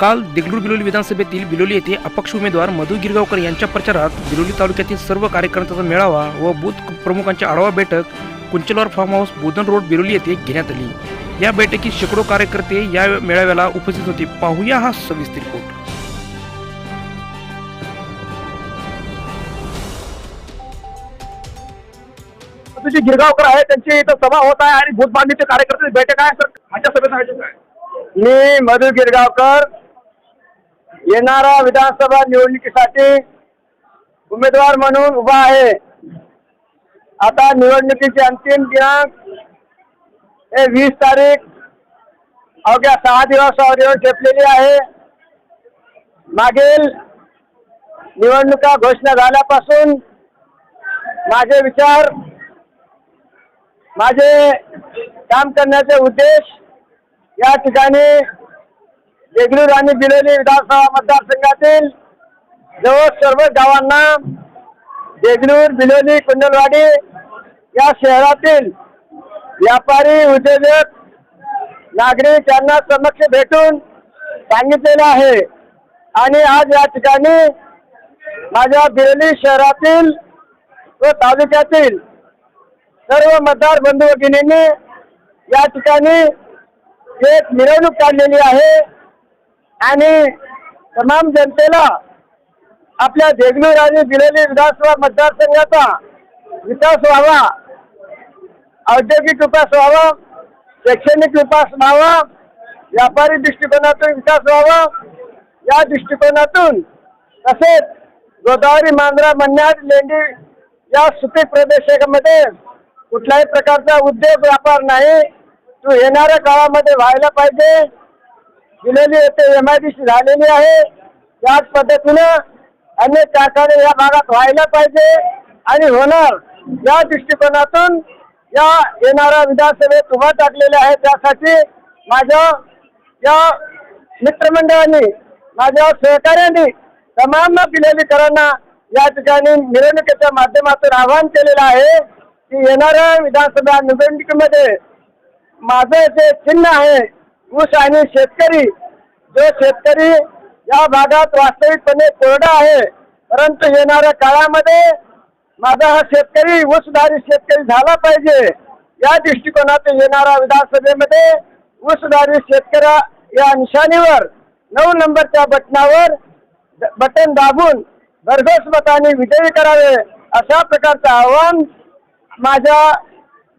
काल देगलूर बिलोली विधानसभेतील बिलोली येथे अपक्ष उमेदवार मधु गिरगावकर यांच्या प्रचारात बिलोली तालुक्यातील सर्व कार्यकर्त्यांचा मेळावा व बूथ प्रमुखांची आढावा बैठक Kunchalwar farm house Bodhan road Biloli येथे घेण्यात आली. या बैठकीत शेकडो कार्यकर्ते या मेळाव्याला उपस्थित होते. पाहूया हा सविस्तर रिपोर्ट. तुझी गिरगावकर आहे त्यांची इथं सभा होत आहे आणि भूत बांधणीचे कार्यकर्ते बैठक आहे तर माझ्या सभेत आहे काय? मी मधु गिरगावकर येणाऱ्या विधानसभा निवडणुकीसाठी उमेदवार म्हणून उभा आहे. आता निवडणुकीची अंतिम दिनांक हे वीस तारीख अवघ्या सहा दिवसावर ठेपलेली आहे. मागील निवडणुका घोषणा झाल्यापासून माझे विचार माझे काम करण्याचे उद्देश या ठिकाणी देगलूर आणि बिलोली विधानसभा मतदारसंघातील जवळ सर्व गावांना देगलूर बिलोली कुंडलवाडी या शहरातील व्यापारी उद्योजक नागरिक यांना समक्ष भेटून सांगितलेलं आहे. आणि आज या ठिकाणी माझ्या बिरोली शहरातील व तालुक्यातील सर्व मतदार बंधू भगिनींनी या ठिकाणी एक मिरवणूक काढलेली आहे. आणि तमाम जनतेला आपल्या देगलूर दिलेली विधानसभा मतदारसंघाचा विकास व्हावा औद्योगिक विकास व्हावा शैक्षणिक विकास व्हावा व्यापारी दृष्टिकोनातून विकास व्हावा या दृष्टिकोनातून तसेच गोदावरी मांजरा मन्याड लेंडी या सुपीक प्रदेशामध्ये कुठल्याही प्रकारचा उद्योग व्यापार नाही. तो येणाऱ्या काळामध्ये व्हायला पाहिजे. दिलेली येथे एम आय झालेली आहे. त्याच पद्धतीनं अनेक कारखाने या भागात व्हायला पाहिजे आणि होणार. या दृष्टिकोनातून या येणाऱ्या विधानसभेत उभा टाकलेल्या आहे त्यासाठी माझ्या या मित्रमंडळांनी माझ्या सहकार्यांनी तमाम पिलेलीकरांना या ठिकाणी मिरवणुकीच्या माध्यमातून आवाहन केलेलं आहे की येणाऱ्या विधानसभा निवडणुकीमध्ये माझं जे चिन्ह आहे ऊस आणि शेतकरी. जो शेतकरी या भागात वास्तविकपणे कोरडा आहे परंतु येणाऱ्या काळामध्ये माझा हा शेतकरी ऊसधारी शेतकरी झाला पाहिजे. या दृष्टिकोनातून येणाऱ्या विधानसभेमध्ये ऊसधारी शेतकऱ्या या निशाणीवर नऊ नंबरच्या बटनावर द- बटन दाबून भरघोस मताने विजयी करावे अशा प्रकारचं आव्हान माझ्या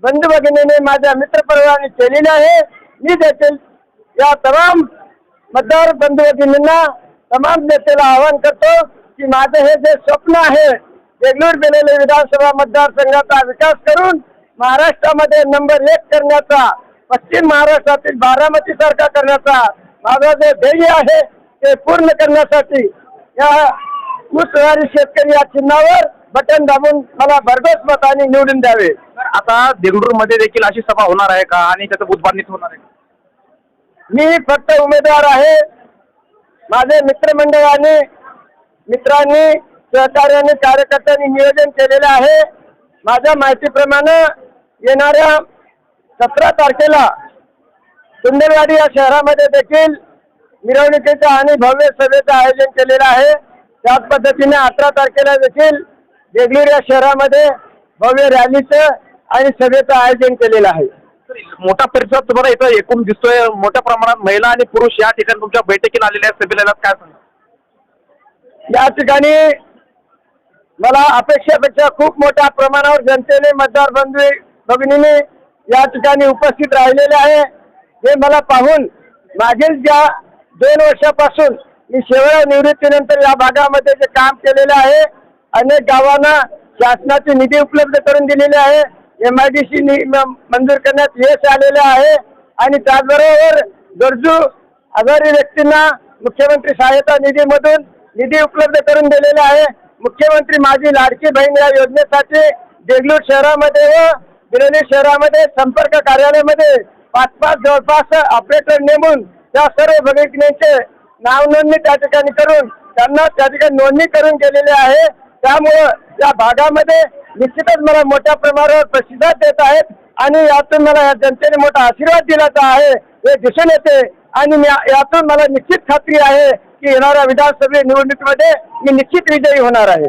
बंधू भगिनीने माझ्या मित्रपरिवाराने केलेले आहे. मी देखील या तमाम मतदार बंधू भगिनींना तमाम नेतेला आवाहन करतो की माझं हे जे स्वप्न आहे देगलूर बेलेले विधानसभा मतदारसंघाचा विकास करून महाराष्ट्रामध्ये नंबर एक करण्याचा पश्चिम महाराष्ट्रातील बारामती सारखा करण्याचा माझं जे ध्येय आहे ते पूर्ण करण्यासाठी या ऊसवारी शेतकरी या चिन्हावर बटन दाबून मला भरघोस मताने निवडून द्यावे. आता देगलूरमध्ये देखील अशी सभा होणार आहे का? आणि त्याचं बुधबांधणीच होणार आहे मी फक्त उमेदवार आहे. माझे मित्रमंडळाने मित्रांनी सहकार्याने कार्यकर्त्यांनी नियोजन केलेलं आहे. माझ्या माहितीप्रमाणे येणाऱ्या सतरा तारखेला सुंदरवाडी या शहरामध्ये देखील मिरवणुकीचं आणि भव्य सभेचं आयोजन केलेलं आहे. त्याच पद्धतीने अठरा तारखेला देखील देगलूर या शहरामध्ये भव्य रॅलीचं आणि सभेचं आयोजन केलेलं आहे. मोठा परिसर तुम्हाला इथं एकूण दिसतोय. मोठ्या प्रमाणात महिला आणि पुरुष या ठिकाणी तुमच्या बैठकीला आलेल्या आहेत. सभेला काय सांगा या ठिकाणी मला अपेक्षापेक्षा खूप मोठ्या प्रमाणावर जनतेने मतदार बंधू भगिनीने या ठिकाणी उपस्थित राहिलेले आहे. हे मला पाहून मागील ज्या दोन वर्षापासून मी शेवया निवृत्तीनंतर या भागामध्ये जे काम केलेले आहे अनेक गावांना शासनाचे निधी उपलब्ध करून दिलेले आहे. एम आय डी सी मंजूर करण्यात यश आलेलं आहे. आणि त्याचबरोबर गरजू आजारी व्यक्तींना मुख्यमंत्री सहायता निधीमधून निधी उपलब्ध करून दिलेला आहे. मुख्यमंत्री माझी लाडकी बहीण या योजनेसाठी देगलूर शहरामध्ये व बिलोली शहरामध्ये संपर्क कार्यालयामध्ये पाच पाच जवळपास ऑपरेटर नेमून त्या सर्व भगिनींचे नाव नोंदणी त्या ठिकाणी करून त्यांना त्या ठिकाणी नोंदणी करून गेलेली आहे. त्यामुळं या भागामध्ये निश्चितच मला मोठ्या प्रमाणावर प्रतिसाद देत आहेत आणि यातून मला या जनतेने मोठा आशीर्वाद दिलाचा आहे. हे दिसून येते. आणि मी यातून मला निश्चित खात्री आहे की येणाऱ्या विधानसभा निवडणुकीमध्ये मी निश्चित विजयी होणार आहे.